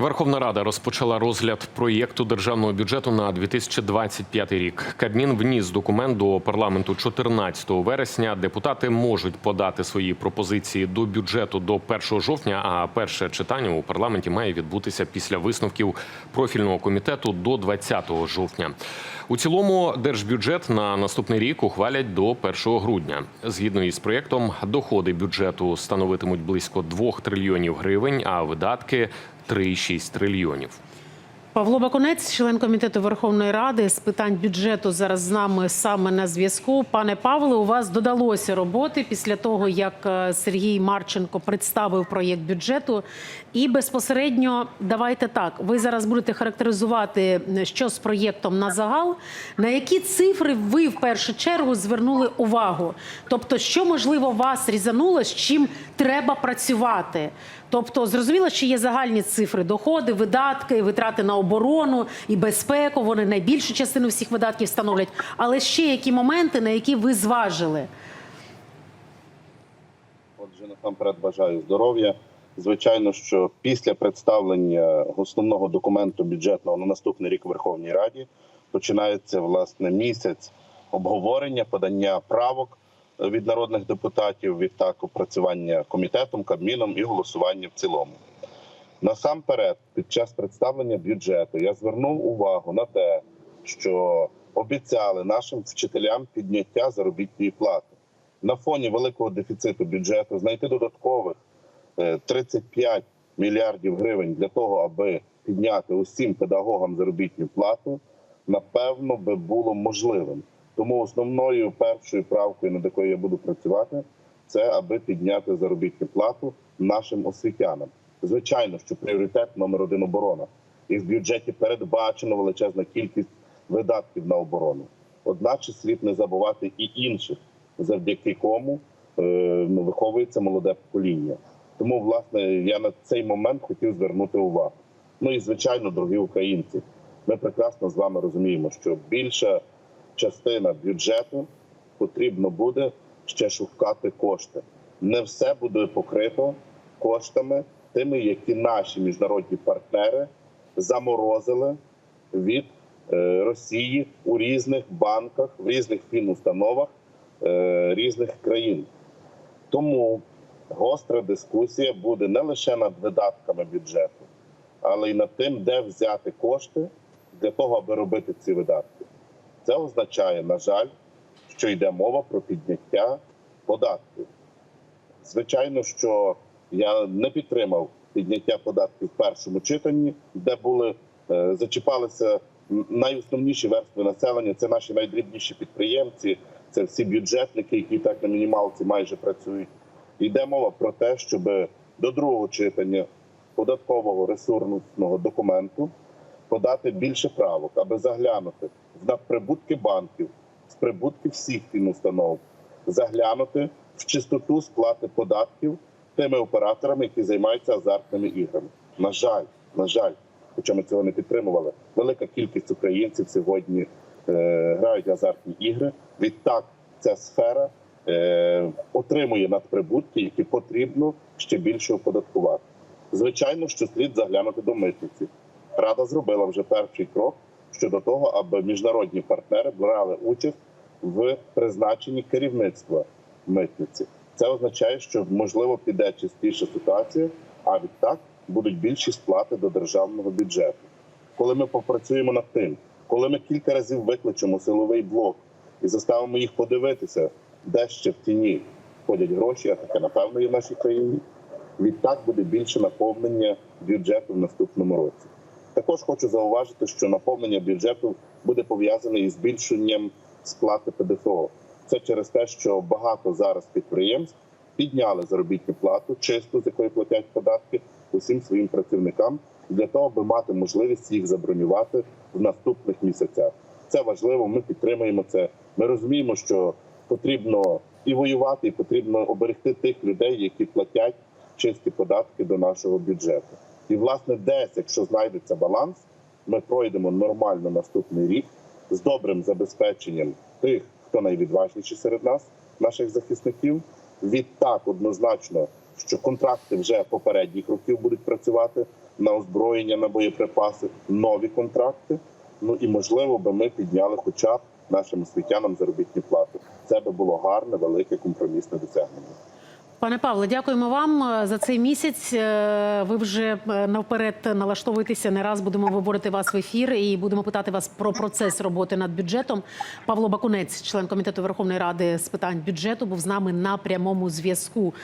Верховна Рада розпочала розгляд проєкту державного бюджету на 2025 рік. Кабмін вніс документ до парламенту 14 вересня. Депутати можуть подати свої пропозиції до бюджету до 1 жовтня. А перше читання у парламенті має відбутися після висновків профільного комітету до 20 жовтня. У цілому держбюджет на наступний рік ухвалять до 1 грудня. Згідно із проєктом, доходи бюджету становитимуть близько 2 трильйонів гривень, а видатки 3,6 трильйонів. Павло Бакунець, член комітету Верховної Ради з питань бюджету, зараз з нами саме на зв'язку. Пане Павле, у вас додалося роботи після того, як е, Сергій Марченко представив проєкт бюджету. І безпосередньо давайте так. Ви зараз будете характеризувати, що з проєктом на загал. На які цифри ви в першу чергу звернули увагу? Тобто, що можливо вас різануло, з чим треба працювати? Тобто, зрозуміло, що є загальні цифри: доходи, видатки, витрати на оборону і безпеку. Вони найбільшу частину всіх видатків становлять. Але ще які моменти, на які ви зважили? Отже, насамперед бажаю здоров'я. Звичайно, що після представлення основного документу бюджетного на наступний рік Верховній Раді починається власне місяць обговорення, подання правок від народних депутатів, відтак опрацювання комітетом, кабміном і голосування в цілому. Насамперед, під час представлення бюджету я звернув увагу на те, що обіцяли нашим вчителям підняття заробітної плати на фоні великого дефіциту бюджету знайти додаткових е, 35 мільярдів гривень для того, аби підняти усім педагогам заробітну плату, напевно би було можливим. Тому основною першою правкою, над якою я буду працювати, це аби підняти заробітну плату нашим освітянам. Звичайно, що пріоритет номер один оборона, і в бюджеті передбачено величезна кількість видатків на оборону. Одначе слід не забувати і інших, завдяки кому е, ну, виховується молоде покоління. Тому, власне, я на цей момент хотів звернути увагу. Ну і звичайно, дорогі українці, ми прекрасно з вами розуміємо, що більша частина бюджету потрібно буде ще шукати кошти. Не все буде покрито коштами тими, які наші міжнародні партнери заморозили від е, Росії у різних банках, в різних фінустановах е, різних країн. Тому гостра дискусія буде не лише над видатками бюджету, але й над тим, де взяти кошти для того, аби робити ці видатки. Це означає, на жаль, що йде мова про підняття податків. Звичайно, що я не підтримав підняття податків в першому читанні, де були е, зачіпалися найосновніші верстви населення. Це наші найдрібніші підприємці, це всі бюджетники, які так на мінімалці майже працюють. Йде мова про те, щоб до другого читання податкового ресурсного документу подати більше правок, аби заглянути в надприбутки банків, в прибутки всіх фінустанов, заглянути в чистоту сплати податків тими операторами, які займаються азартними іграми. На жаль, на жаль, хоча ми цього не підтримували, велика кількість українців сьогодні е, грають азартні ігри. Відтак ця сфера е, отримує надприбутки, які потрібно ще більше оподаткувати. Звичайно, що слід заглянути до митниці. Рада зробила вже перший крок щодо того, аби міжнародні партнери брали участь в призначенні керівництва митниці. Це означає, що можливо піде частіша ситуація, а відтак будуть більші сплати до державного бюджету. Коли ми попрацюємо над тим, коли ми кілька разів викличемо силовий блок і заставимо їх подивитися, де ще в тіні ходять гроші, а таке напевно є в нашій країні. Відтак буде більше наповнення бюджету в наступному році. Також хочу зауважити, що наповнення бюджету буде пов'язане із збільшенням сплати ПДФО. Це через те, що багато зараз підприємств підняли заробітну плату, чисту з якої платять податки усім своїм працівникам, для того, аби мати можливість їх забронювати в наступних місяцях. Це важливо. Ми підтримуємо це. Ми розуміємо, що потрібно і воювати, і потрібно оберегти тих людей, які платять чисті податки до нашого бюджету. І власне, десь, якщо знайдеться баланс, ми пройдемо нормально наступний рік з добрим забезпеченням тих, хто найвідважніші серед нас, наших захисників. Відтак однозначно, що контракти вже попередніх років будуть працювати на озброєння, на боєприпаси, нові контракти. Ну і можливо би ми підняли хоча б нашим освітянам заробітні плати. Це би було гарне, велике компромісне досягнення. Пане Павле, дякуємо вам е, за цей місяць. Е, Ви вже е, навперед налаштовуєтеся. Не раз будемо виборити вас в ефір і будемо питати вас про процес роботи над бюджетом. Павло Бакунець, член комітету Верховної Ради з питань бюджету, був з нами на прямому зв'язку.